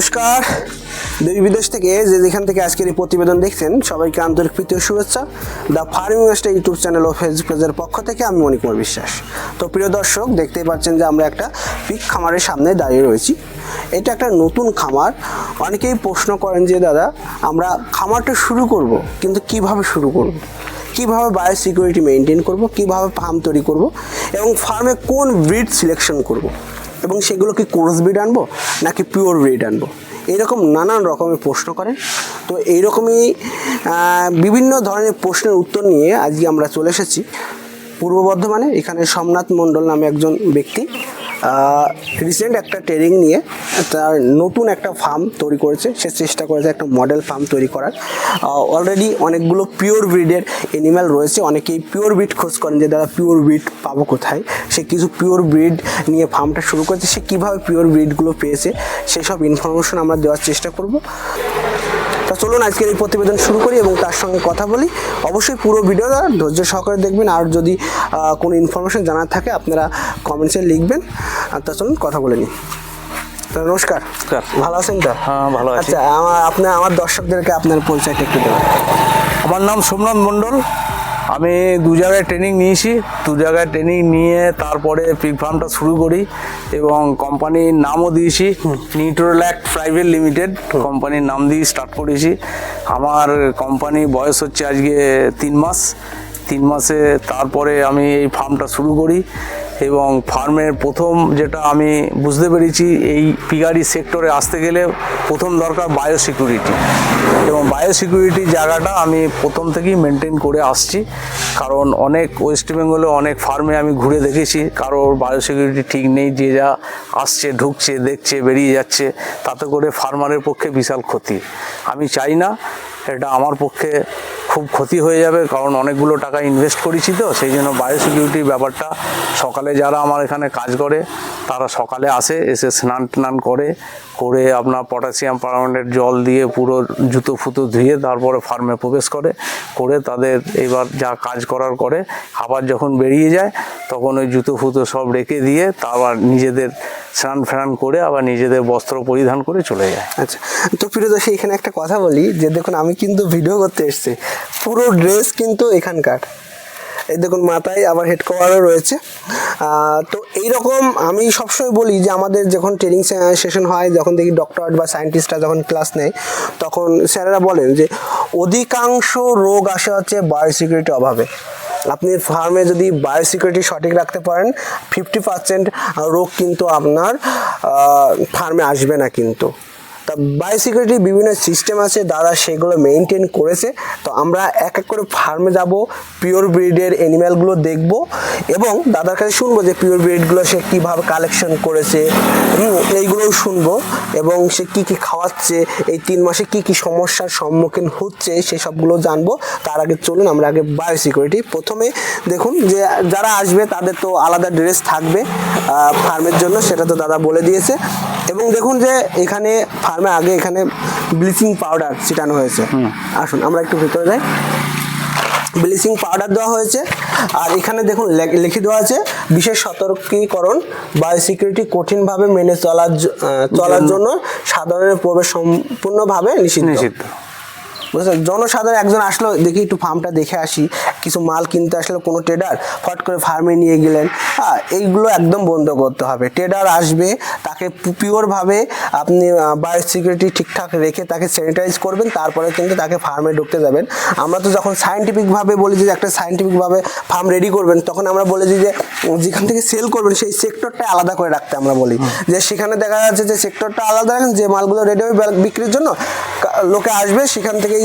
নমস্কার। দেশ বিদেশ থেকে যে যেখান থেকে আজকের এই প্রতিবেদন দেখছেন, সবাইকে আন্তরিক প্রীতি ও শুভেচ্ছা। The farming master YouTube channel O Facebook পেজের পক্ষ থেকে আমি মণিকুমার বিশ্বাস। তো প্রিয় দর্শক, দেখতেই পাচ্ছেন যে আমরা একটা পিক খামারের সামনে দাঁড়িয়ে রয়েছি। এটা একটা নতুন খামার। অনেকেই প্রশ্ন করেন যে, দাদা, আমরা খামারটা শুরু করব, কিন্তু কীভাবে শুরু করব? কীভাবে বায়ো সিকিউরিটি মেনটেন করব? কীভাবে ফার্ম তৈরি করব? এবং ফার্মে কোন ব্রিড সিলেকশন করব? এবং সেগুলো কি কোর্স ব্রিড আনব নাকি পিওর ব্রিড আনব? এরকম নানান রকমের প্রশ্ন করেন তো এইরকমই বিভিন্ন ধরনের প্রশ্নের উত্তর নিয়ে আজকে আমরা চলে এসেছি। পূর্ব বর্ধমানে, এখানে সোমনাথ মণ্ডল নামে একজন ব্যক্তি। রিসেন্ট একটা ট্রেনিং নিয়ে তার নতুন একটা ফার্ম তৈরি করেছে। সে চেষ্টা করেছে একটা মডেল ফার্ম তৈরি করার। অলরেডি অনেকগুলো পিওর ব্রিডের এনিম্যাল রয়েছে। অনেকেই পিওর ব্রিড খোঁজ করেন যে, দাদা পিওর ব্রিড পাবো কোথায়? সে কিছু পিওর ব্রিড নিয়ে ফার্মটা শুরু করেছে। সে কীভাবে পিওর ব্রিডগুলো পেয়েছে, সেসব ইনফরমেশন আমরা দেওয়ার চেষ্টা করব। তা চলুন আজকের এই প্রতিবেদন শুরু করি এবং তার সঙ্গে কথা বলি। অবশ্যই পুরো ভিডিওটা ধৈর্য সহকারে দেখবেন। আর যদি কোনো ইনফরমেশন জানার থাকে আপনারা কমেন্টসে লিখবেন। আর তা চলুন কথা বলে নিই নমস্কার। নমস্কার। ভালো আছেন তো? হ্যাঁ, ভালো আছি। আচ্ছা আমার আপনার আমার দর্শকদেরকে আপনার পরিচয়টা একটু দেবেন আমার নাম সোমনাথ মণ্ডল। আমি দু জায়গায় ট্রেনিং নিয়েছি। দু জায়গায় ট্রেনিং নিয়ে তারপরে পিক ফার্মটা শুরু করি এবং কোম্পানির নামও দিয়েছি। নিউট্রোল্যাক প্রাইভেট লিমিটেড কোম্পানির নাম দিয়ে স্টার্ট করেছি। আমার কোম্পানি বয়স হচ্ছে আজকে তিন মাস। তিন মাসে তারপরে আমি এই ফার্মটা শুরু করি। এবং ফার্মের প্রথম যেটা আমি বুঝতে পেরেছি, এই পিগারি সেক্টরে আসতে গেলে প্রথম দরকার বায়ো সিকিউরিটি এবং বায়ো সিকিউরিটি জায়গাটা আমি প্রথম থেকেই মেনটেন করে আসছি। কারণ অনেক ওয়েস্ট বেঙ্গলে অনেক ফার্মে আমি ঘুরে দেখেছি কারোর বায়ো সিকিউরিটি ঠিক নেই, যে যা আসছে, ঢুকছে, দেখছে, বেরিয়ে যাচ্ছে, তাতে করে ফার্মারের পক্ষে বিশাল ক্ষতি। আমি চাই না এটা আমার পক্ষে খুব ক্ষতি হয়ে যাবে, কারণ অনেকগুলো টাকা ইনভেস্ট করেছি তো, সেই জন্য বায়ো সিকিউরিটির ব্যাপারটা সকালে যারা আমার এখানে কাজ করে, তারা সকালে আসে, এসে স্নান টান করে করে আপনার পটাশিয়াম পারমানেন্টের জল দিয়ে পুরো জুতো ফুতো ধুয়ে তারপরে ফার্মে প্রবেশ করে করে তাদের এবার যা কাজ করার করে, আবার যখন বেরিয়ে যায়, তখন ওই জুতো ফুতো সব রেখে দিয়ে তারপর নিজেদের স্নান ফ্যান করে আবার নিজেদের বস্ত্র পরিধান করে চলে যায়। আচ্ছা তো প্রিয়দর্শী এখানে একটা কথা বলি যে দেখুন, আমি কিন্তু ভিডিও করতে এসেছি। পুরো ড্রেস কিন্তু এখানকার। এই দেখুন, মাথায় আবার হেড কভারও রয়েছে তো এইরকম আমি সবসময় বলি যে আমাদের যখন ট্রেনিং সেশন হয়, যখন দেখি ডক্টর বা সায়েন্টিস্টরা যখন ক্লাস নেয়, তখন স্যারেরা বলেন যে অধিকাংশ রোগ আসে হচ্ছে বায়োসিকিউরিটি অভাবে। আপনি ফার্মে যদি বায়োসিকিউরিটি সঠিক রাখতে পারেন ফিফটি পার্সেন্ট রোগ কিন্তু আপনার ফার্মে আসবে না কিন্তু। তা বায়োসিকিউরিটি বিভিন্ন সিস্টেম আছে, দাদা সেগুলো মেনটেন করেছে। তো আমরা এক এক করে ফার্মে যাব পিওর ব্রিডের অ্যানিম্যালগুলো দেখব এবং দাদার কাছে শুনব যে পিওর ব্রিডগুলো সে কীভাবে কালেকশন করেছে। এইগুলোও শুনব এবং সে কি কি খাওয়াচ্ছে, এই তিন মাসে কি কি সমস্যার সম্মুখীন হচ্ছে সেসবগুলো জানব। তার আগে চলুন, আমরা আগে বায়োসিকিউরিটি প্রথমে দেখুন যে যারা আসবে তাদের তো আলাদা ড্রেস থাকবে ফার্মের জন্য, সেটা তো দাদা বলে দিয়েছে। এবং দেখুন যে এখানে ফার্মে আগে এখানে ব্লিচিং পাউডার ছিটানো হয়েছে। আসুন আমরা একটু ভিতরে যাই। ব্লিচিং পাউডার দেওয়া হয়েছে। আর এখানে দেখুন লিখে দেওয়া আছে বিশেষ সতর্কীকরণ বায়োসিকিউরিটি কঠিনভাবে মেনে চলার চলার জন্য সাধারণের প্রবেশ সম্পূর্ণভাবে নিষিদ্ধ। নিষিদ্ধ। বুঝলেন জনসাধারণ একজন আসলো দেখি একটু ফার্মটা দেখে আসি। কিছু মাল কিনতে আসলো কোনো ট্রেডার ফট করে ফার্মে নিয়ে গেলেন। হ্যাঁ এইগুলো একদম বন্ধ করতে হবে। ট্রেডার আসবে তাকে পিওরভাবে আপনি বায়ো সিকিউরিটি ঠিকঠাক রেখে তাকে স্যানিটাইজ করবেন তারপরে কিন্তু তাকে ফার্মে ঢুকতে যাবেন। আমরা তো যখন সায়েন্টিফিকভাবে বলি যে একটা সায়েন্টিফিকভাবে ফার্ম রেডি করবেন তখন আমরা বলি যে যেখান থেকে সেল করবেন সেই সেক্টরটা আলাদা করে রাখতে আমরা বলি। যে সেখানে দেখা যাচ্ছে যে সেক্টরটা আলাদা রাখেন যে মালগুলো রেডি হবে বিক্রির জন্য লোকে আসবে সেখান থেকেই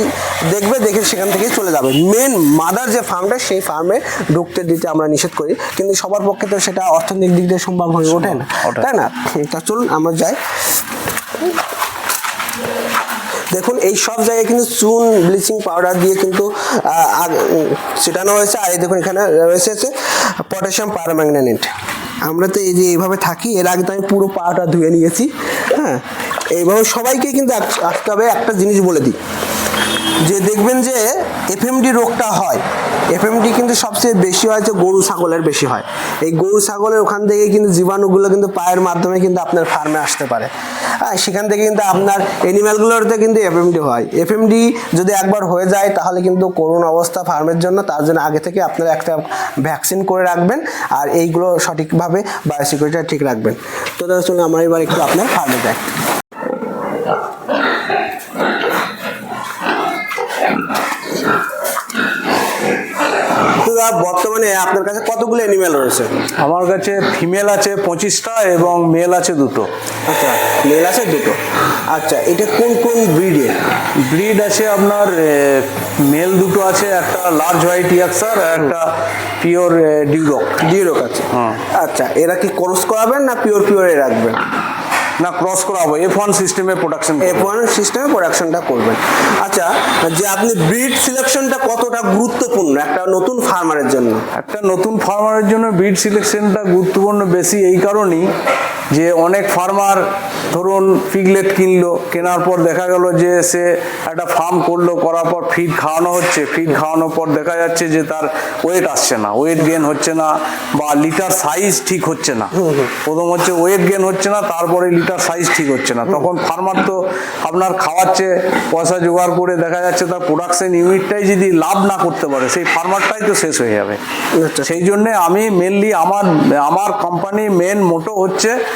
দেখবে দেখে সেখান থেকেই চলে যাবে। মেন মাদার যে ফার্মটা সেই ফার্মে ঢুকতে দিতে আমরা নিষেধ করি। কিন্তু সবার পক্ষে তো সেটা অর্থনৈতিক দিক দিয়ে সম্ভব হয়ে ওঠে না। তাই না? তা চলুন আমরা যাই। দেখুন এই সব জায়গায় কিন্তু চুন ব্লিচিং পাউডার দিয়ে কিন্তু ছিটানো হয়েছে। আর এই দেখুন এখানে রয়েছে পটাশিয়াম পারম্যাঙ্গানেট। আমরা তো এই যে এইভাবে থাকি এর আগে তো আমি পুরো পাটা ধুয়ে নিয়েছি হ্যাঁ? এইভাবে সবাইকে কিন্তু আস- আসতে হবে, একটা জিনিস বলে দিই। যে দেখবেন যে এফএমডি রোগটা হয় এফএমডি কিন্তু সবচেয়ে বেশি হয় যে গরু ছাগলের বেশি হয়। এই গরু ছাগলের ওখান থেকে কিন্তু জীবাণুগুলো কিন্তু পায়ের মাধ্যমে কিন্তু আপনার ফার্মে আসতে পারে। হ্যাঁ সেখান থেকে কিন্তু আপনার এনিম্যালগুলোতে কিন্তু এফএমডি হয়। এফএমডি যদি একবার হয়ে যায়, তাহলে কিন্তু করুণ অবস্থা ফার্মের জন্য, তার জন্য আগে থেকে আপনারা একটা ভ্যাকসিন করে রাখবেন আর এইগুলো সঠিকভাবে বায়োসিকিউরিটি ঠিক রাখবেন। তো চলুন, আমার এবার একটু আপনার ফার্মে যাই। দাদা, বর্তমানে আপনার কাছে কতগুলো অ্যানিমেল রয়েছে? আমার কাছে ফিমেল আছে পঁচিশটা এবং মেল আছে দুটো। আচ্ছা মেল আছে দুটো। আচ্ছা এটা কোন কোন ব্রিডের ব্রিড আছে আপনার মেল দুটো আছে একটা লার্জ হোয়াইট ইয়াক্সার আর একটা পিওর ডিউরক জিরোক আছে। হ্যাঁ। আচ্ছা এরা কি ক্রস করাবেন না পিওর পিওরে রাখবেন? না ক্রস করাবো। এফ ওয়ান সিস্টেমে প্রোডাকশন এফ ওয়ান সিস্টেমে প্রোডাকশনটা করবেন। আচ্ছা যে আপনি ব্রিড সিলেকশনটা কতটা গুরুত্বপূর্ণ একটা নতুন ফার্মারের জন্য? একটা নতুন ফার্মারের জন্য ব্রিড সিলেকশনটা গুরুত্বপূর্ণ বেশি এই কারণেই যে অনেক ফার্মার ধরুন পিগলেট কিনলো কেনার পর দেখা গেল যে সে একটা ফার্ম করল করার পর ফিড খাওয়ানো হচ্ছে। ফিড খাওয়ানোর পর দেখা যাচ্ছে যে তার ওয়েট আসছে না। ওয়েট গেন হচ্ছে না বা লিটার সাইজ ঠিক হচ্ছে না। প্রথম হচ্ছে ওয়েট গেন হচ্ছে না তারপরে লিটার সাইজ ঠিক হচ্ছে না। তখন ফার্মার তো আপনার খাওয়াচ্ছে পয়সা জোগাড় করে দেখা যাচ্ছে তার প্রোডাকশন ইউনিটটাই যদি লাভ না করতে পারে সেই ফার্মারটাই তো শেষ হয়ে যাবে। আচ্ছা। সেই জন্যে আমি মেনলি আমার আমার কোম্পানি মেন মোটো হচ্ছে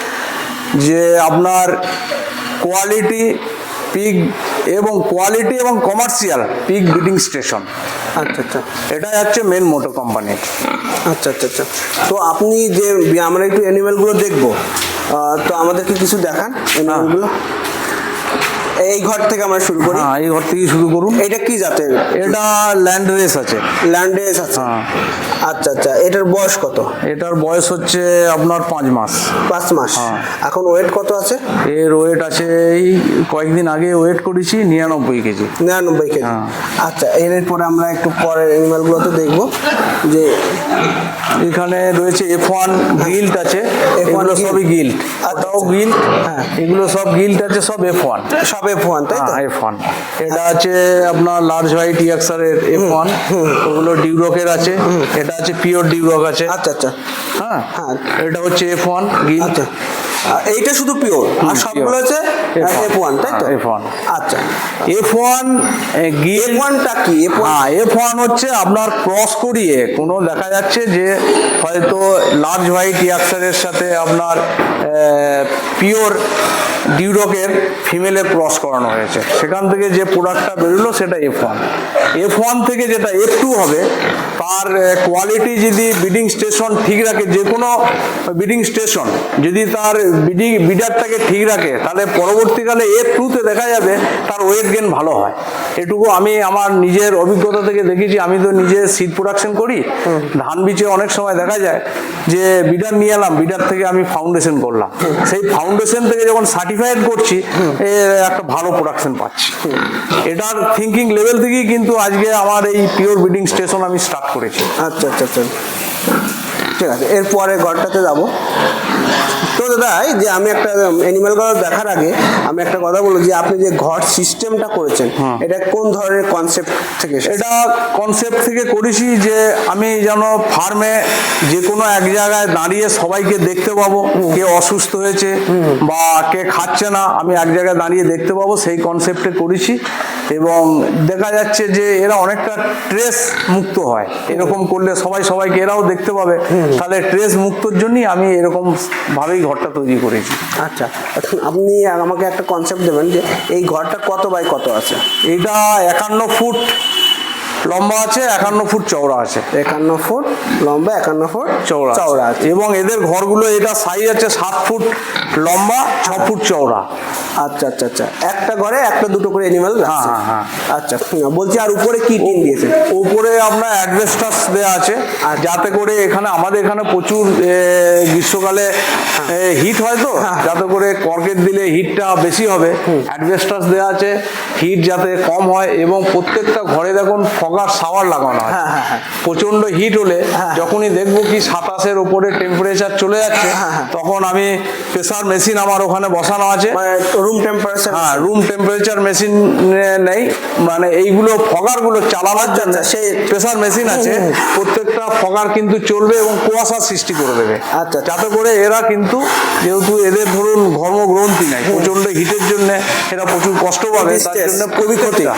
যে আপনার কোয়ালিটি পিক এবং কোয়ালিটি এবং কমার্শিয়াল পিক ব্রিডিং স্টেশন আচ্ছা আচ্ছা। এটাই হচ্ছে মেন মোটো কোম্পানির আচ্ছা আচ্ছা আচ্ছা। তো আপনি যে আমরা একটু অ্যানিমেলগুলো দেখব। তো আমাদেরকে কিছু দেখান অ্যানিমেলগুলো এই ঘর থেকে আমরা শুরু করি। হ্যাঁ এই ঘর থেকে শুরু করুন। এটা কি জাতের? এটা ল্যান্ড রেস আছে। ল্যান্ডেস আছে। হ্যাঁ। আচ্ছা আচ্ছা এটার বয়স কত? এটার বয়স হচ্ছে আপনার পাঁচ মাস। পাঁচ মাস। হ্যাঁ। এখন ওয়েট কত আছে? এর ওয়েট আছে এই কয়েকদিন আগে ওয়েট করেছি নিরানব্বই কেজি। নিরানব্বই কেজি। হ্যাঁ। আচ্ছা এরপরে আমরা একটু পরের অ্যানিমালগুলোতে দেখব যে এখানে রয়েছে এফ ওয়ান গিল্ট আছে। F1 এগুলো সবই গিল্ট ওটাও গিল্ট হ্যাঁ। এগুলো সব গিল্ট আছে সব এফ ওয়ান সব এফ ওয়ান তাই তো? হ্যাঁ এফ ওয়ান এটা আছে আপনার লার্জ হোয়াইট ইয়াক্সারের এফ ওয়ান ওগুলো ডিউরকের আছে। এটা আছে পিওর ডিউরক আছে। আচ্ছা আচ্ছা। হ্যাঁ হ্যাঁ। এটা হচ্ছে এফ ওয়ান গিল। আচ্ছা। এইটা শুধু পিওর আর সবগুলো হচ্ছে F1 এফ ওয়ান তাই তো? হ্যাঁ, F1 আচ্ছা। এফ ওয়ান এফ ওয়ানটা কি? এফ ওয়ান হ্যাঁ এফ ওয়ান হচ্ছে আপনার ক্রস করিয়ে কোনো দেখা যাচ্ছে যে হয়তো লার্জ হোয়াইট ইয়াক্সারের সাথে আপনার পিওর ডিউরকের ফিমেলের ক্রস করানো হয়েছে। সেখান থেকে যে প্রোডাক্টটা বেরোলো সেটা এফ ওয়ান এফ ওয়ান থেকে যেটা এফ টু হবে তার কোয়ালিটি যদি বিডিং স্টেশন ঠিক রাখে যে কোনো বিডিং স্টেশন যদি তার বিডিং, বিডারটাকে ঠিক রাখে, তাহলে পরবর্তীকালে এর থ্রুতে দেখা যাবে তার ওয়েট গেন ভালো হয়। এটুকু আমি আমার নিজের অভিজ্ঞতা থেকে দেখেছি। আমি তো নিজে সিড প্রোডাকশন করি। ধান বীজে অনেক সময় দেখা যায় যে বিডার নিয়ে এলাম, বিডার থেকে আমি ফাউন্ডেশন করলাম। সেই ফাউন্ডেশন থেকে যখন সার্টিফাইড করছি একটা ভালো প্রোডাকশন পাচ্ছি। এটার থিঙ্কিং লেভেল থেকেই কিন্তু আজকে আমার এই পিওর বিডিং স্টেশন আমি স্টার্ট করেছি। আচ্ছা আচ্ছা আচ্ছা। ঠিক আছে, এরপরে ঘরটাতে যাব। তো দাদা এই যে আমি একটা অ্যানিমাল ঘর দেখার আগে আমি একটা কথা বলব যে আপনি যে ঘর সিস্টেমটা করেছেন এটা কোন ধরনের কনসেপ্ট থেকে এটা কনসেপ্ট থেকে করেছি যে আমি যেন ফার্মে যে কোনো এক জায়গায় দাঁড়িয়ে সবাইকে দেখতে পাবো কে অসুস্থ হয়েছে বা কে খাচ্ছে না আমি এক জায়গায় দাঁড়িয়ে দেখতে পাবো সেই কনসেপ্টে করেছি। এবং দেখা যাচ্ছে যে এরা অনেকটা ট্রেস মুক্ত হয়। এরকম করলে সবাই সবাইকে এরাও দেখতে পাবে। তাহলে ট্রেস মুক্তর জন্যই আমি এরকম ভাবেই ঘরটা তৈরি করেছি। আচ্ছা এখন আপনি আমাকে একটা কনসেপ্ট দেবেন যে এই ঘরটা কত বাই কত আছে? এটা একান্ন ফুট। লম্বা আছে একান্ন ফুট চওড়া আছে। একান্ন ফুট লম্বা একান্ন ফুট চওড়া চওড়া আছে। এবং এদের ঘরগুলো এটা সাইজ আছে সাত ফুট লম্বা ছ ফুট চওড়া। আচ্ছা আচ্ছা আচ্ছা। একটা ঘরে একটা দুটো করে অ্যানিমাল হ্যাঁ, হ্যাঁ, হ্যাঁ। আচ্ছা বলছি আর উপরে কি টিন দিয়েছে? উপরে আপনার অ্যাডভেস্টাস দেওয়া আছে। আর যাতে করে এখানে আমাদের এখানে প্রচুর গ্রীষ্মকালে হিট হয় তো যাতে করে কর্কেট দিলে হিটটা বেশি হবে। অ্যাডভেস্টাস দেওয়া আছে হিট যাতে কম হয় এবং প্রত্যেকটা ঘরে দেখুন ফগার সাওয়ার লাগানো হয় হ্যাঁ, হ্যাঁ, হ্যাঁ। প্রচণ্ড হিট হলে। যখনই দেখব কি সাতাশের উপরে টেম্পারেচার চলে যাচ্ছে। তখন আমি প্রেসার মেশিন আমার ওখানে বসানো আছে মানে রুম টেম্পারেচার হ্যাঁ রুম টেম্পারেচার মেশিন নেই মানে এইগুলো ফগারগুলো চালানোর জন্য আচ্ছা, সেই- প্রেসার মেশিন আছে প্রত্যেকটা ফগার কিন্তু চলবে এবং কুয়াশার সৃষ্টি করে দেবে আচ্ছা, আচ্ছা। যাতে করে এরা কিন্তু যেহেতু এদের ধরুন ঘর্মগ্রন্থি নাই প্রচণ্ড হিটের জন্য এরা প্রচুর কষ্ট পাবে তার জন্য। প্রত্যেকটা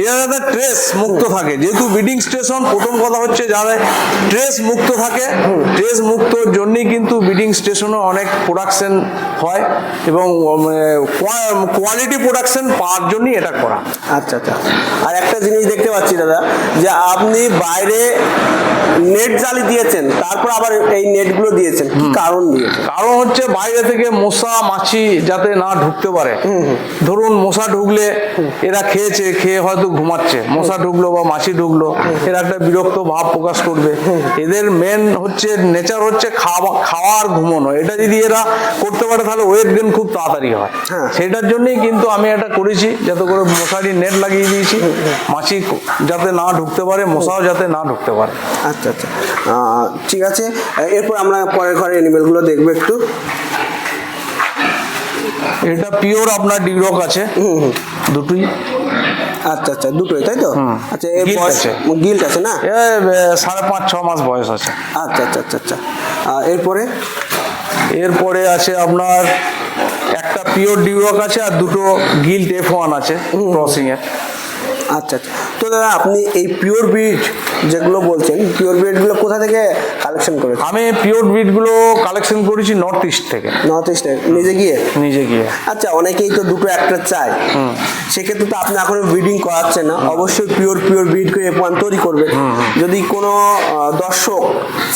এরা যাতে ট্রেস মুক্ত থাকে। যেহেতু বিডিং স্টেশন প্রথম কথা হচ্ছে যারা ট্রেস মুক্ত থাকে ট্রেস মুক্তর জন্যই কিন্তু বিডিং স্টেশনে অনেক প্রোডাকশন হয় এবং কোয়ালিটি প্রোডাকশন পাওয়ার জন্যই এটা করা। আচ্ছা আচ্ছা। আর একটা জিনিস দেখতে পাচ্ছি দাদা যে আপনি বাইরে নেট জালি দিয়েছেন তারপর আবার এই নেটগুলো দিয়েছেন কি কারণ দিয়েছেন কারণ হচ্ছে বাইরে থেকে মশা মাছি যাতে না ঢুকতে পারে। ধরুন মশা ঢুকলে এরা খেয়েছে খেয়ে হয়তো ঘুমাচ্ছে মশা ঢুকলো বা মাছি ঢুকলো এরা একটা বিরক্ত ভাব প্রকাশ করবে। এদের মেন হচ্ছে নেচার হচ্ছে খাওয়া খাওয়া আর ঘুমানো। এটা যদি এরা করতে পারে তাহলে ওয়েট গেন খুব তাড়াতাড়ি হয়। হ্যাঁ। সেটার জন্যই কিন্তু আমি এটা করেছি যাতে করে মশারি নেট লাগিয়ে দিয়েছি। মাছি যাতে না ঢুকতে পারে মশাও যাতে না ঢুকতে পারে। আচ্ছা আচ্ছা। ঠিক আছে। এরপর আমরা পরের ঘরে অ্যানিমেলগুলো দেখব একটু। এটা পিওর আপনার ডিগ্রক আছে। দুটোই। আচ্ছা আচ্ছা দুটোই তাই তো? আচ্ছা এই বয়স আছে। গিল্ট আছে না? সাড়ে পাঁচ ছ মাস বয়স আছে। আচ্ছা আচ্ছা আচ্ছা আচ্ছা। এরপরে? এরপরে আছে আপনার একটা পিওর ডিউরক আছে আর দুটো গিল্ট এফ ওয়ান আছে ক্রসিং এর আচ্ছা আচ্ছা। দাদা আপনি এই পিওর ব্রিড যেগুলো বলছেন পিওর ব্রিডগুলো কোথা থেকে কালেকশন করেছেন? আমি পিওরগুলো কালেকশন করেছি নর্থ ইস্ট থেকে। নর্থ ইস্টে নিজে গিয়ে? নিজে গিয়ে। আচ্ছা অনেকেই তো দুটো একটা চায়। সেক্ষেত্রে তো আপনি এখনও ব্রিডিং করাচ্ছেন না। অবশ্যই পিওর পিওর ব্রিড করে পয়েন্ট তৈরি করবেন যদি কোনো দর্শক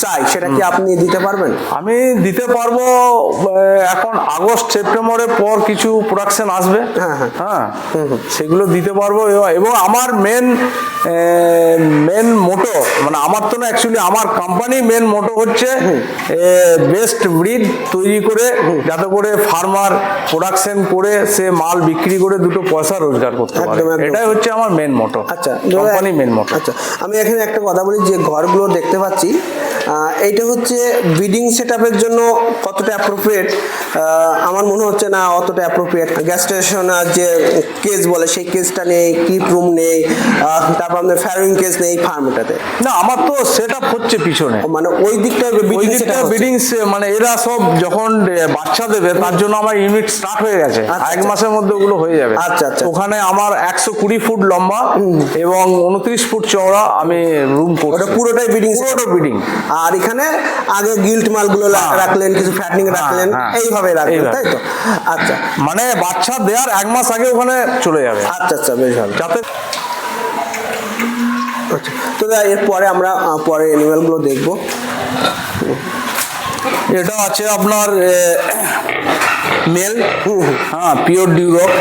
চায় সেটা কি আপনি দিতে পারবেন? আমি দিতে পারব এখন আগস্ট সেপ্টেম্বরের পর কিছু প্রোডাকশন আসবে। হ্যাঁ, হ্যাঁ। হ্যাঁ। সেগুলো দিতে পারব। এবং আমার মেন মেন মোটো মানে আমার তো না অ্যাকচুয়ালি আমার কোম্পানি মেন মোটো হচ্ছে বেস্ট ব্রিড তৈরি করে যাতে করে ফার্মার প্রোডাকশন করে সে মাল বিক্রি করে দুটো পয়সা রোজগার করতে পারে। এটাই হচ্ছে আমার মেন মোটো আচ্ছা কোম্পানি মেন মোটো আচ্ছা আমি এখানে একটা কথা বলি যে ঘরগুলো দেখতে পাচ্ছি এইটা হচ্ছে ব্রিডিং সেট জন্য কতটা অ্যাপ্রোপ্রিয়েট আমার মনে হচ্ছে না অতটা অ্যাপ্রোপ্রিয়েট গ্যাস স্টেশন যে কেস বলে সেই কেসটা নেই কিপ রুম নেই তারপর আপনার ফ্যারিং কেস নেই ফার্মটাতে না আমার তো সেট আপ হচ্ছে পিছনে। মানে ওই দিকটা ওই দিকটা মানে এরা সব যখন বাচ্চা দেবে তার জন্য আমার ইউনিট স্টার্ট হয়ে গেছে। আচ্ছা, এক আচ্ছা। মাসের মধ্যে ওগুলো হয়ে যাবে। আচ্ছা, আচ্ছা। ওখানে আমার একশো কুড়ি ফুট লম্বা এবং উনত্রিশ ফুট চওড়া আমি রুম ওটা পুরোটাই ব্রিডিং পুরোটা ব্রিডিং আর এখানে আগে গিল্ট মালগুলো হ্যাঁ। রাখলেন কিছু ফ্যাটনিং হ্যাঁ, রাখলেন। এইভাবে রাখলেন তাই তো? আচ্ছা। মানে বাচ্চা দেওয়ার এক মাস আগে ওখানে চলে যাবে। আচ্ছা আচ্ছা বেশ ভালো। যাতে আচ্ছা তো এরপরে আমরা পরে অ্যানিমেলগুলো দেখব। এটা আছে আপনার মেল হ্যাঁ পিওর ডিউরক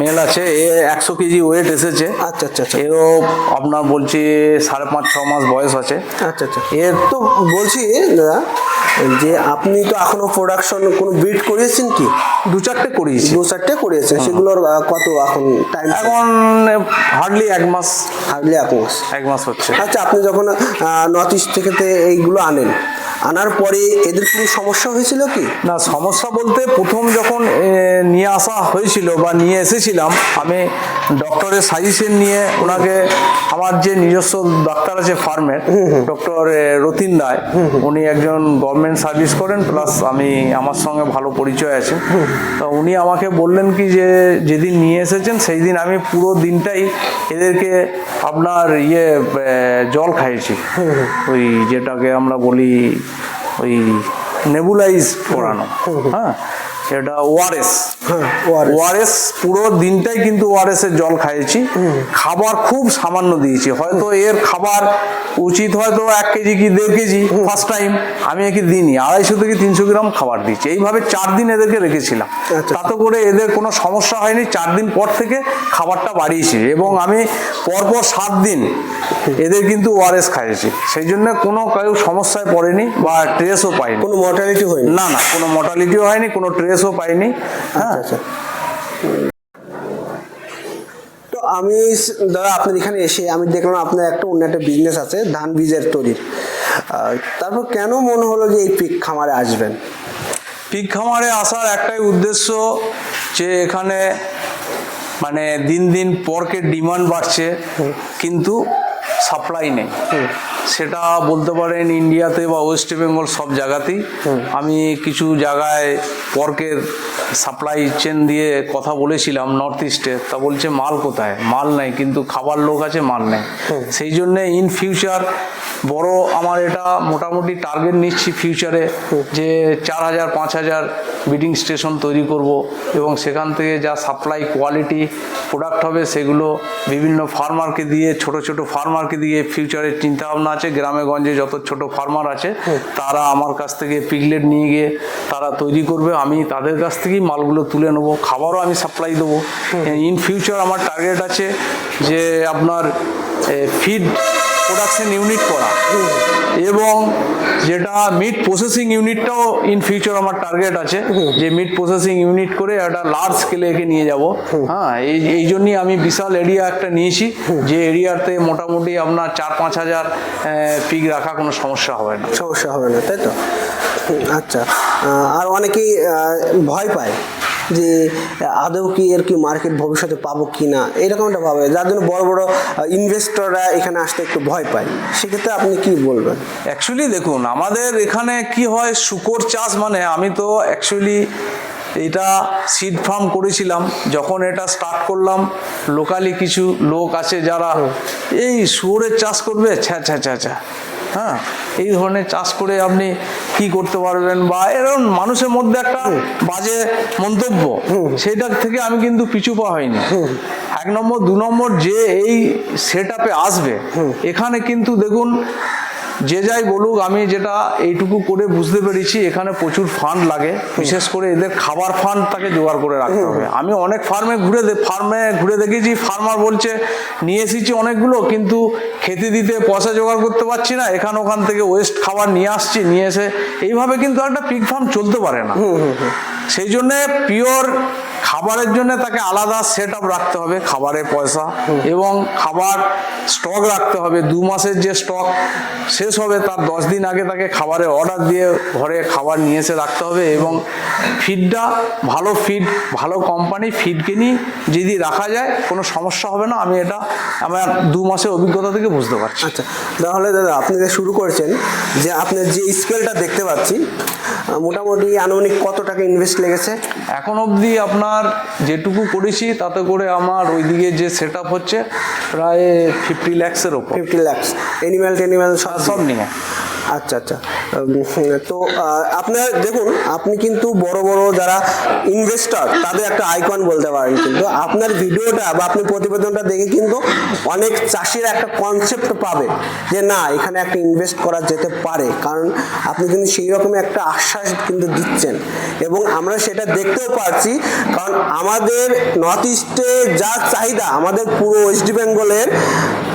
মেল আছে এ একশো কেজি ওয়েট এসেছে। আচ্ছা আচ্ছা আচ্ছা। এরও আপনার বলছি সাড়ে পাঁচ ছ মাস বয়স আছে। আচ্ছা আচ্ছা। এর তো বলছি দাদা যে আপনি তো এখনও প্রোডাকশন কোনো বিট করিয়েছেন কি? দু চারটে করিয়েছি। দু চারটে করিয়েছেন সেগুলোর কত এখন টাইম এখন হার্ডলি এক মাস। হার্ডলি এক মাস। এক মাস হচ্ছে। আচ্ছা আপনি যখন নর্থ ইস্ট থেকে এইগুলো আনেন আনার পরে এদের কোনো সমস্যা হয়েছিল কি? না সমস্যা বলতে প্রথম যখন নিয়ে আসা হয়েছিল বা নিয়ে এসেছিলাম আমি ডক্টরের সাজেশন নিয়ে ওনাকে আমার যে নিজস্ব ডাক্তার আছে ফার্মের ডক্টর রতিন রায় উনি একজন গভর্নমেন্ট সার্ভিস করেন প্লাস আমি আমার সঙ্গে ভালো পরিচয় আছে। তো উনি আমাকে বললেন কি যে যেদিন নিয়ে এসেছেন সেই দিন আমি পুরো দিনটাই এদেরকে আপনার ইয়ে জল খাইয়েছি। ওই যেটাকে আমরা বলি ওই নেবুলাইজ পড়ানো হ্যাঁ? এটা ওআরএস হ্যাঁ ORS ওআরএস পুরো দিনটাই কিন্তু ওআরএস এর জল খাইয়েছি। খাবার খুব সামান্য দিয়েছি। হয়তো এর খাবার উচিত হয়তো এক কেজি কি দেড় কেজি ফার্স্ট টাইম আমি একে দিইনি। আড়াইশো থেকে তিনশো গ্রাম খাবার দিচ্ছি এইভাবে চার দিন এদেরকে রেখেছিলাম। আচ্ছা। তাতে করে এদের কোনো সমস্যা হয়নি। চার দিন পর থেকে খাবারটা বাড়িয়েছি এবং আমি পরপর সাত দিন এদের কিন্তু ওআরএস খাইয়েছি। সেই জন্য কোনো কেউ সমস্যায় পড়েনি বা ট্রেসও পাইনি। কোনো মর্টালিটি হয়নি? না না কোনো মর্টালিটিও হয়নি কোনো ট্রেসও পাইনি হ্যাঁ। আচ্ছা। আচ্ছা তো আমি দাদা আপনার এখানে এসে আমি দেখলাম আপনার একটা অন্য একটা বিজনেস আছে ধান বীজের তৈরির তারপর কেন মনে হলো যে এই পিক খামারে আসবেন? পিক খামারে আসার একটাই উদ্দেশ্য যে এখানে মানে দিন দিন পর্কের ডিমান্ড বাড়ছে। কিন্তু সাপ্লাই নেই। সেটা বলতে পারেন ইন্ডিয়াতে বা ওয়েস্ট বেঙ্গল সব জায়গাতেই। আমি কিছু জায়গায় পর্কের সাপ্লাই চেন দিয়ে কথা বলেছিলাম নর্থ ইস্টে তা বলছে মাল কোথায়? মাল নাই কিন্তু খাবার লোক আছে মাল নেই। সেই জন্যে ইন ফিউচার বড় আমার এটা মোটামুটি টার্গেট নিচ্ছি ফিউচারে যে চার হাজার পাঁচ হাজার বিডিং স্টেশন তৈরি করব এবং সেখান থেকে যা সাপ্লাই কোয়ালিটি প্রোডাক্ট হবে সেগুলো বিভিন্ন ফার্মারকে দিয়ে ছোট ছোট ফার্মারকে দিয়ে ফিউচারের চিন্তা ভাবনা আছে গ্রামে গঞ্জে যত ছোট ফার্মার আছে তারা আমার কাছ থেকে পিগলেট নিয়ে গিয়ে তারা তৈরি করবে। আমি তাদের কাছ থেকেই মালগুলো তুলে নেব খাবারও আমি সাপ্লাই দেবো। ইন ফিউচার আমার টার্গেট আছে যে আপনার ফিড প্রোডাকশন ইউনিট করা। এবং যেটা মিট প্রসেসিং ইউনিটটাও ইন ফিউচার আমার টার্গেট আছে, যে মিট প্রসেসিং ইউনিট করে একটা লার্জ স্কেলে একে নিয়ে যাব। হ্যাঁ এই এই জন্যই আমি বিশাল এরিয়া একটা নিয়েছি, যে এরিয়াতে মোটামুটি আপনার চার পাঁচ হাজার পিক রাখা কোনো সমস্যা হবে না। সমস্যা হবে না, তাই তো? আচ্ছা আর অনেকেই ভয় পায়। যে আদৌ কি এর কি মার্কেট ভবিষ্যতে পাবো কি না এরকমটা ভাবে যার জন্য বড় বড় ইনভেস্টররা এখানে আসতে একটু ভয় পায়। সেক্ষেত্রে আপনি কি বলবেন? অ্যাকচুয়ালি দেখুন আমাদের এখানে কি হয় শুকর চাষ মানে আমি তো অ্যাকচুয়ালি এটা সিড ফার্ম করেছিলাম যখন এটা স্টার্ট করলাম লোকালি কিছু লোক আছে যারা এই শুয়োরের চাষ করবে ছ্যা ছ্যা ছ্যা ছ্যা। হ্যাঁ এই ধরনের চাষ করে আপনি কি করতে পারবেন? বা এরকম মানুষের মধ্যে একটা বাজে মন্তব্য সেটার থেকে আমি কিন্তু পিছু পা হয়নি। এক নম্বর দু নম্বর যে এই সেট আসবে এখানে কিন্তু দেখুন যে যাই বলুক আমি যেটা এইটুকু করে বুঝতে পেরেছি এখানে প্রচুর ফান্ড লাগে। বিশেষ করে এদের খাবার ফান্ড তাকে জোগাড় করে রাখতে হবে। আমি অনেক ফার্মে ঘুরে ফার্মে ঘুরে দেখেছি ফার্মার বলছে নিয়ে এসেছি অনেকগুলো কিন্তু খেতে দিতে পয়সা জোগাড় করতে পারছি না। এখান ওখান থেকে ওয়েস্ট খাবার নিয়ে আসছি নিয়ে এসে এইভাবে কিন্তু একটা পিক ফার্ম চলতে পারে না। সেই জন্যে পিওর খাবারের জন্য তাকে আলাদা সেট আপ রাখতে হবে খাবারের পয়সা এবং খাবার স্টক রাখতে হবে। দু মাসের যে স্টক শেষ হবে তার দশ দিন আগে তাকে খাবারের অর্ডার দিয়ে ঘরে খাবার নিয়ে এসে রাখতে হবে এবং ফিডটা ভালো ফিড ভালো কোম্পানি ফিড কিনি যদি রাখা যায় কোনো সমস্যা হবে না। আমি এটা আমার দু মাসের অভিজ্ঞতা থেকে বুঝতে পারছি। আচ্ছা তাহলে দাদা আপনি যে শুরু করেছেন যে আপনার যে স্কেলটা দেখতে পাচ্ছি মোটামুটি আনুমানিক কত টাকা ইনভেস্ট লেগেছে? এখন অবধি আপনার যেটুকু করেছি তাতে করে আমার ওইদিকে যে সেট হচ্ছে প্রায় ফিফটি ল্যাক্সের ওপর। ফিফটি ল্যাক্স এনিম্যাল টেনিম্যাল সব নিয়ে। আচ্ছা আচ্ছা। তো আপনার দেখুন, আপনি কিন্তু বড় বড় যারা ইনভেস্টর তাদের একটা আইকন বলতে পারেন কিন্তু আপনার ভিডিওটা বা আপনি প্রতিবেদনটা দেখে কিন্তু অনেক চাষিরা একটা কনসেপ্ট পাবে যে না, এখানে একটা ইনভেস্ট করা যেতে পারে। কারণ আপনি কিন্তু সেই রকমই একটা আশ্বাস কিন্তু দিচ্ছেন। এবং আমরা সেটা দেখতেও পারছি কারণ আমাদের নর্থ ইস্টে যা চাহিদা, আমাদের পুরো ওয়েস্ট বেঙ্গলের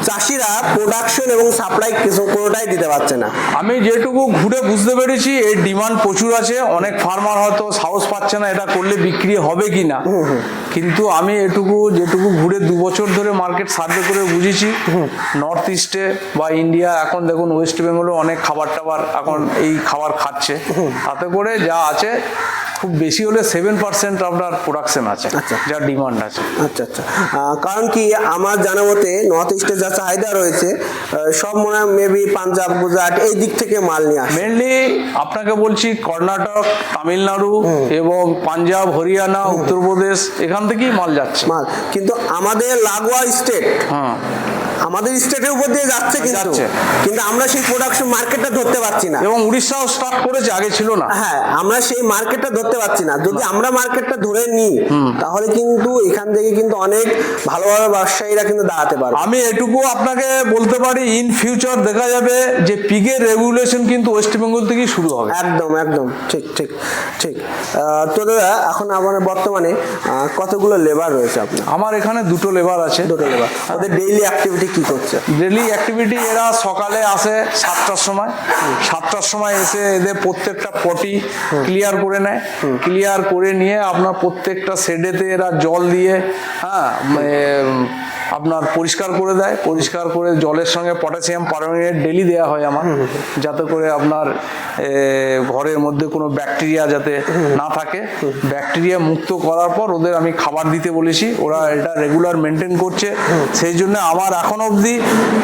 চাষিরা প্রোডাকশন এবং সাপ্লাই কিছু কোনোটাই দিতে পারছে না। আমি যেটুকু ঘুরে বুঝতে পেরেছি এর ডিমান্ড প্রচুর আছে। অনেক ফার্মার হয়তো সাহস পাচ্ছে না এটা করলে বিক্রি হবে কি না। কিন্তু আমি এটুকু যেটুকু ঘুরে দু বছর ধরে মার্কেট সার্ভে করে বুঝেছি। নর্থ ইস্টে বা ইন্ডিয়া এখন দেখুন ওয়েস্ট বেঙ্গলে অনেক খাবার টাবার এখন এই খাবার খাচ্ছে। তাতে করে যা আছে খুব বেশি হলে সেভেন পার্সেন্ট আপনার প্রোডাকশন আছে আচ্ছা। যা ডিমান্ড আছে। আচ্ছা আচ্ছা। কারণ কি আমার জানা মতে নর্থ ইস্টে যা চাহিদা রয়েছে সব মনে হয় মেবি পাঞ্জাব গুজরাট এই দিক থেকে মাল নিয়ে আসে। মেনলি আপনাকে বলছি কর্ণাটক তামিলনাড়ু এবং পাঞ্জাব হরিয়ানা উত্তরপ্রদেশ এখান থেকেই মাল যাচ্ছে। মাল। কিন্তু আমাদের লাগোয়া স্টেট হ্যাঁ। আমাদের স্টেটের উপর দিয়ে যাচ্ছে কিন্তু। কিন্তু আমরা সেই প্রোডাকশন মার্কেটটা ধরতে পারছি না। এবং উড়িষ্যাও স্টার্ট করেছে আগে ছিল না। হ্যাঁ আমরা সেই মার্কেটটা ধরতে পারছি না। যদি আমরা মার্কেটটা ধরে নিই তাহলে কিন্তু এখান থেকে কিন্তু অনেক ভালো ভালো ব্যবসায়ীরা কিন্তু দাঁড়াতে পারবে। আমি এটুকু আপনাকে বলতে পারি ইন ফিউচার দেখা যাবে যে পিগের রেগুলেশন কিন্তু ওয়েস্ট বেঙ্গল থেকেই শুরু হবে। একদম একদম। ঠিক ঠিক ঠিক। আহ, তো দাদা এখন আমার বর্তমানে কতগুলো লেবার রয়েছে আপনার? আমার এখানে দুটো লেবার আছে। দুটো লেবার ওদের ডেইলি অ্যাক্টিভিটি অ্যাক্টিভিটি কি করছে? ডেলি অ্যাক্টিভিটি এরা সকালে আসে সাতটার সময়। সাতটার সময় এসে এদের প্রত্যেকটা পটি ক্লিয়ার করে নেয়। ক্লিয়ার করে নিয়ে আপনার প্রত্যেকটা শেডেতে এরা জল দিয়ে হ্যাঁ উম, আপনার পরিষ্কার করে দেয় পরিষ্কার করে জলের সঙ্গে পটাশিয়াম পারমিনেট ডেলি দেওয়া হয় আমার যাতে করে আপনার ঘরের মধ্যে কোনো ব্যাকটেরিয়া যাতে না থাকে। ব্যাকটেরিয়া মুক্ত করার পর ওদের আমি খাবার দিতে বলেছি ওরা এটা রেগুলার মেনটেন করছে। সেই জন্য আমার এখন অবধি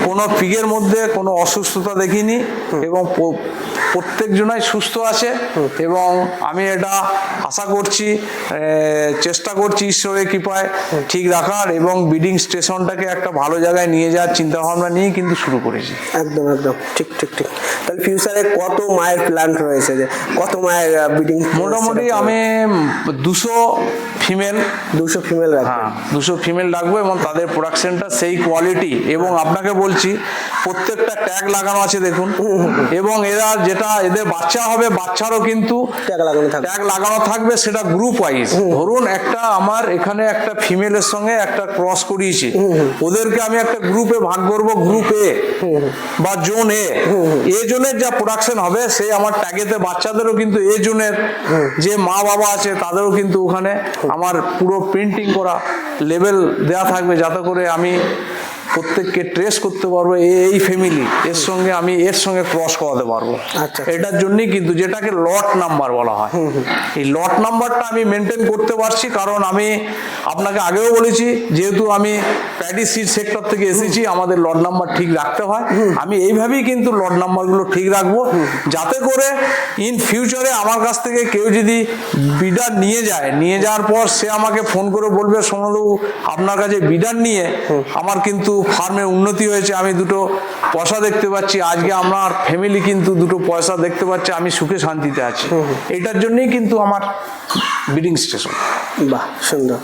কোনো পিগের মধ্যে কোনো অসুস্থতা দেখিনি এবং প্রত্যেকজনাই সুস্থ আছে এবং আমি এটা আশা করছি চেষ্টা করছি ঈশ্বরের কৃপায় ঠিক রাখার এবং বিডিং স্টেশনটাকে একটা ভালো জায়গায় নিয়ে যাওয়ার চিন্তা ভাবনা নিয়ে কিন্তু শুরু করেছি। একদম একদম। ঠিক ঠিক ঠিক। তাহলে ফিউচারে কত মায়ের প্ল্যান রয়েছে যে কত মায়ের বিডিং মোটামুটি আমি দুশো ফিমেল দুশো ফিমেল হ্যাঁ দুশো ফিমেল রাখব এবং তাদের প্রোডাকশনটা সেই কোয়ালিটি এবং আপনাকে বলছি প্রত্যেকটা ট্যাগ লাগানো আছে দেখুন। এবং এরা যেটা এদের বাচ্চা হবে বাচ্চারও কিন্তু টাকা লাগানো থাকবে। ট্যাগ লাগানো থাকবে সেটা গ্রুপ ওয়াইজ ধরুন একটা আমার এখানে একটা ফিমেলের সঙ্গে একটা ক্রস করিয়েছি। ওদেরকে আমি একটা গ্রুপে ভাগ করব গ্রুপ এ বা জোন এ এ জোনের যা প্রোডাকশন হবে সেই আমার ট্যাগেতে বাচ্চাদেরও কিন্তু এ জোনের যে মা বাবা আছে তাদেরও কিন্তু ওখানে আমার পুরো প্রিন্টিং করা লেবেল দেয়া থাকবে যাতে করে আমি প্রত্যেককে ট্রেস করতে পারব এই ফ্যামিলি এর সঙ্গে আমি এর সঙ্গে ক্রস করাতে পারব। আচ্ছা। এটার জন্যই কিন্তু যেটাকে লট নাম্বার বলা হয়। এই লট নাম্বারটা আমি মেনটেন করতে পারছি কারণ আমি আপনাকে আগেও বলেছি যেহেতু আমি প্যাডি সিট সেক্টর থেকে এসেছি আমাদের লট নাম্বার ঠিক রাখতে হয়। আমি এইভাবেই কিন্তু লট নাম্বারগুলো ঠিক রাখব। যাতে করে ইন ফিউচারে আমার কাছ থেকে কেউ যদি বিডার নিয়ে যায় নিয়ে যাওয়ার পর সে আমাকে ফোন করে বলবে সোমনাথবাবু আপনার কাছে বিডার নিয়ে আমার কিন্তু ফার্মের উন্নতি হয়েছে আমি দুটো পয়সা দেখতে পাচ্ছি। আজকে আমার ফ্যামিলি কিন্তু দুটো পয়সা দেখতে পাচ্ছে আমি সুখে শান্তিতে আছি। এটার জন্যই কিন্তু আমার ব্রিডিং স্টেশন বাহ সুন্দর।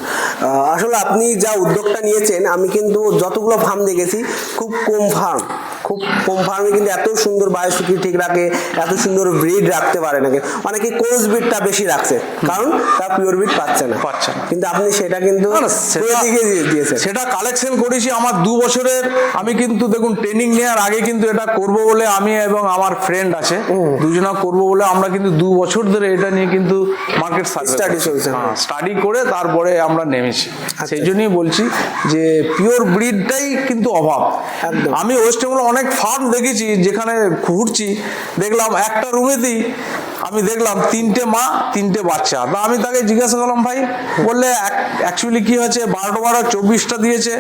আসলে আপনি যা উদ্যোগটা নিয়েছেন আমি কিন্তু যতগুলো ফার্ম দেখেছি খুব কম ফার্ম খুব কম ফার্মে কিন্তু এত সুন্দর বায়োসিকি ঠিক রাখে এত সুন্দর ব্রিড রাখতে পারে নাকি অনেকে কোচ ব্রিডটা বেশি রাখছে কারণ তার পিওর ব্রিড পাচ্ছে না পাচ্ছে না। কিন্তু আপনি সেটা কিন্তু না, না, সেটা- দিয়েছেন কালেকশন করেছি আমার দু বছরের আমি কিন্তু দেখুন ট্রেনিং নেওয়ার আগে কিন্তু এটা করব বলে আমি এবং আমার ফ্রেন্ড আছে দুজনা করব বলে আমরা কিন্তু দু বছর ধরে এটা নিয়ে কিন্তু মার্কেট Study চলছে। স্টাডি করে তারপরে আমরা নেমেছি আচ্ছা। সেই জন্যই বলছি যে পিওর ব্রিডটাই কিন্তু অভাব একদম। আমি ওয়েস্ট বেঙ্গল অনেক ফার্ম দেখেছি যেখানে ঘুরছি দেখলাম একটা রুমেতেই আমি দেখলাম তিনটে মা তিনটে বাচ্চা। তা আমি তাকে জিজ্ঞাসা করলাম ভাই বললে অ্যাকচুয়ালি কি হয়েছে? বারোটা বারো চব্বিশটা দিয়েছে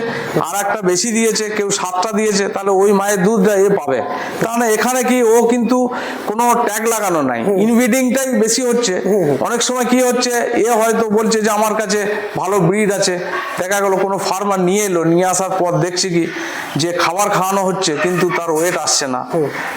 আর একটা বেশি দিয়েছে কেউ সাতটা দিয়েছে তাহলে ওই মায়ের দুধটা এ পাবে। তাহলে এখানে কি ও কিন্তু কোনো ট্যাগ লাগানো নাই। ইনব্রিডিংটাই বেশি হচ্ছে। অনেক সময় কি হচ্ছে এ হয়তো বলছে যে আমার কাছে ভালো ব্রিড আছে। দেখা গেলো কোনো ফার্মার নিয়ে এলো নিয়ে আসার পর দেখছি কি যে খাবার খাওয়ানো হচ্ছে কিন্তু তার ওয়েট আসছে না।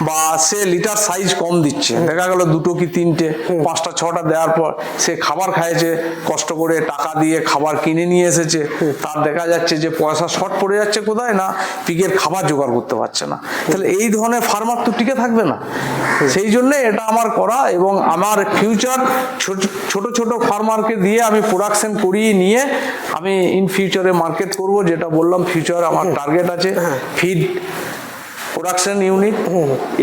বা সে লিটার সাইজ কম দিচ্ছে। দেখা গেলো দুটো কি তিনটে পাঁচটা ছটা দেওয়ার পর সে খাবার খাইছে কষ্ট করে টাকা দিয়ে খাবার কিনে নিয়ে এসেছে। তার দেখা যাচ্ছে যে পয়সা শর্ট পড়ে যাচ্ছে কোথায় না পিকের খাবার জোগাড় করতে পারছে না। তাহলে এই ধরনের ফার্মার তো টিকে থাকবে না। সেই জন্য এটা আমার করা এবং আমার ফিউচার ছোট ছোট ফার্মারকে দিয়ে আমি প্রোডাকশন করিয়ে নিয়ে আমি ইন ফিউচারে মার্কেট করব যেটা বললাম ফিউচার আমার টার্গেট আছে। ফিড প্রোডাকশন ইউনিট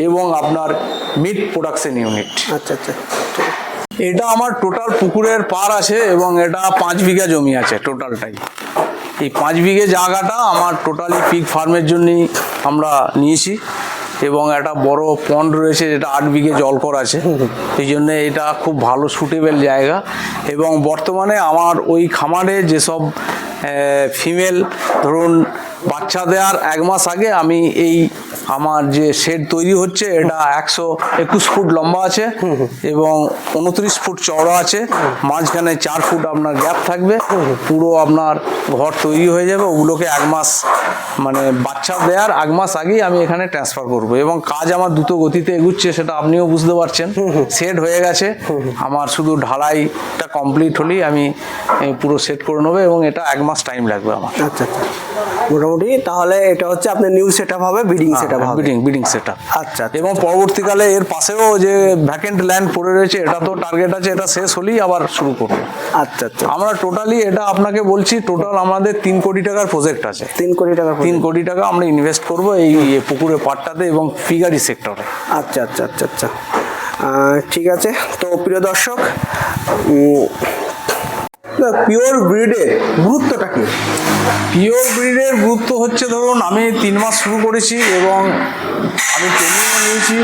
এবং আপনার মিট প্রোডাকশন ইউনিট আচ্ছা আচ্ছা। এটা আমার টোটাল পুকুরের পার আছে এবং এটা পাঁচ বিঘা জমি আছে টোটালটাই এই পাঁচ বিঘে জায়গাটা আমার টোটালি পিক ফার্মের জন্যই আমরা নিয়েছি এবং একটা বড় পন্ড রয়েছে যেটা আট বিঘে জলকর আছে। এই জন্য এটা খুব ভালো সুটেবল জায়গা এবং বর্তমানে আমার ওই খামারে যেসব ফিমেল ধরুন বাচ্চা দেওয়ার এক মাস আগে আমি এই আমার যে শেড তৈরি হচ্ছে এটা একশো একুশ ফুট লম্বা আছে এবং উনত্রিশ ফুট চওড়া আছে। মাঝখানে চার ফুট আপনার গ্যাপ থাকবে। পুরো আপনার ঘর তৈরি হয়ে যাবে। ওগুলোকে এক মাস মানে বাচ্চা দেওয়ার এক মাস আগেই আমি এখানে ট্রান্সফার করব এবং কাজ আমার দ্রুত গতিতে এগুচ্ছে সেটা আপনিও বুঝতে পারছেন। সেট হয়ে গেছে। আমার শুধু ঢালাইটা কমপ্লিট হলেই আমি পুরো সেট করে নেব এবং এটা এক মাস টাইম লাগবে আমার। আচ্ছা আচ্ছা। মোটামুটি তাহলে এটা হচ্ছে আপনার নিউ সেট আপ হবে বিডিং সেট হবে। বিডিং বিডিং সেট আচ্ছা। এবং পরবর্তীকালে এর পাশেও যে ভ্যাকেন্ট ল্যান্ড পড়ে রয়েছে এটা তো টার্গেট আছে এটা শেষ হলেই আবার শুরু করব। আচ্ছা আচ্ছা। আমরা টোটালি এটা আপনাকে বলছি টোটাল আমাদের তিন কোটি টাকার প্রজেক্ট আছে। তিন কোটি টাকার তিন কোটি টাকা আমরা ইনভেস্ট করব এই পুকুরের পাটটাতে এবং ফিগারি সেক্টরে আচ্ছা আচ্ছা আচ্ছা আচ্ছা। ঠিক আছে। তো প্রিয় দর্শক পিওর ব্রিডের গুরুত্বটা কি? পিওর ব্রিডের গুরুত্ব হচ্ছে ধরুন, আমি তিন মাস শুরু করেছি এবং আমি ট্রেনিংও নিয়েছি।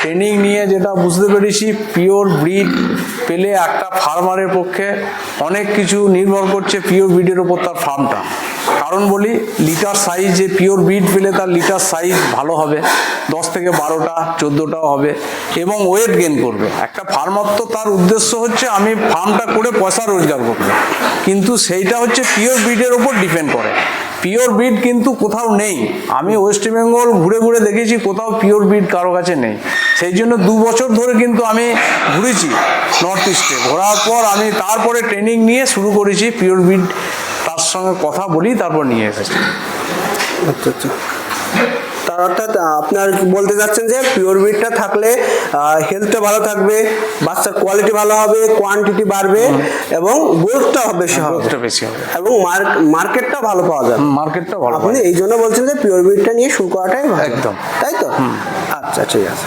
ট্রেনিং নিয়ে যেটা বুঝতে পেরেছি পিওর ব্রিড পেলে একটা ফার্মারের পক্ষে অনেক কিছু নির্ভর করছে পিওর ব্রিডের ওপর তার ফার্মটা কারণ বলি লিটার সাইজ যে পিওর ব্রিড পেলে তার লিটার সাইজ ভালো হবে। দশ থেকে বারোটা, চোদ্দোটাও হবে এবং ওয়েট গেন করবে। একটা ফার্মার তো তার উদ্দেশ্য হচ্ছে আমি ফার্মটা করে পয়সা রোজগার করব। কিন্তু সেইটা হচ্ছে পিওর ব্রিডের ওপর ডিপেন্ড করে। পিওর ব্রিড কিন্তু কোথাও নেই। আমি ওয়েস্ট বেঙ্গল ঘুরে ঘুরে দেখেছি, কোথাও পিওর ব্রিড কারও কাছে নেই। সেই জন্য দু বছর ধরে কিন্তু আমি ঘুরেছি নর্থ ইস্টে ঘোরার পর আমি তারপরে ট্রেনিং নিয়ে শুরু করেছি পিওর ব্রিড তার সঙ্গে কথা বলি তারপর নিয়ে এসেছি। আচ্ছা আচ্ছা। তার অর্থাৎ আপনার বলতে চাচ্ছেন যে পিওর ব্রিডটা থাকলে হেলথটা ভালো থাকবে বাচ্চার কোয়ালিটি ভালো হবে কোয়ান্টিটি বাড়বে এবং গ্রোথটা বেশি হবে। বেশি হবে। এবং মার্কেটটা ভালো পাওয়া যাবে। মার্কেটটা ভালো আপনি এই জন্য বলছেন যে পিওর ব্রিডটা নিয়ে শুরু করাটাই একদম। তাই তো? আচ্ছা ঠিক আছে।